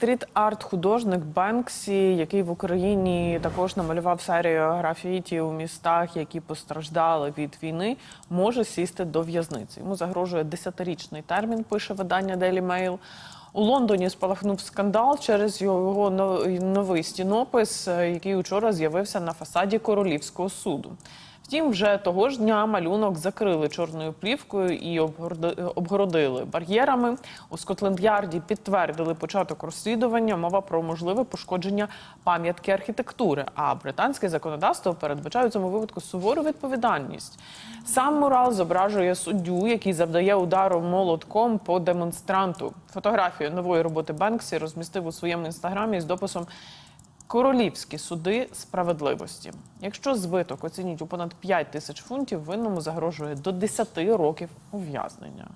стріт-арт художник Бенксі, який в Україні також намалював серію графіті у містах, які постраждали від війни, може сісти до в'язниці. Йому загрожує 10-річний термін. Пише видання Daily Mail. У Лондоні спалахнув скандал через його новий стінопис, е, який учора з'явився на фасаді королівського суду. Втім, вже того ж дня малюнок закрили чорною плівкою і обгородили бар'єрами. У Скотленд-Ярді підтвердили початок розслідування. Мова про можливе пошкодження пам'ятки архітектури. А британське законодавство передбачає у цьому випадку сувору відповідальність. Сам мурал зображує суддю, який завдає удару молотком по демонстранту. Фотографію нової роботи Бенксі розмістив у своєму інстаграмі з дописом. Королівські суди справедливості. Якщо збиток оцініть у понад 5 тисяч фунтів, винному загрожує до 10 років ув'язнення.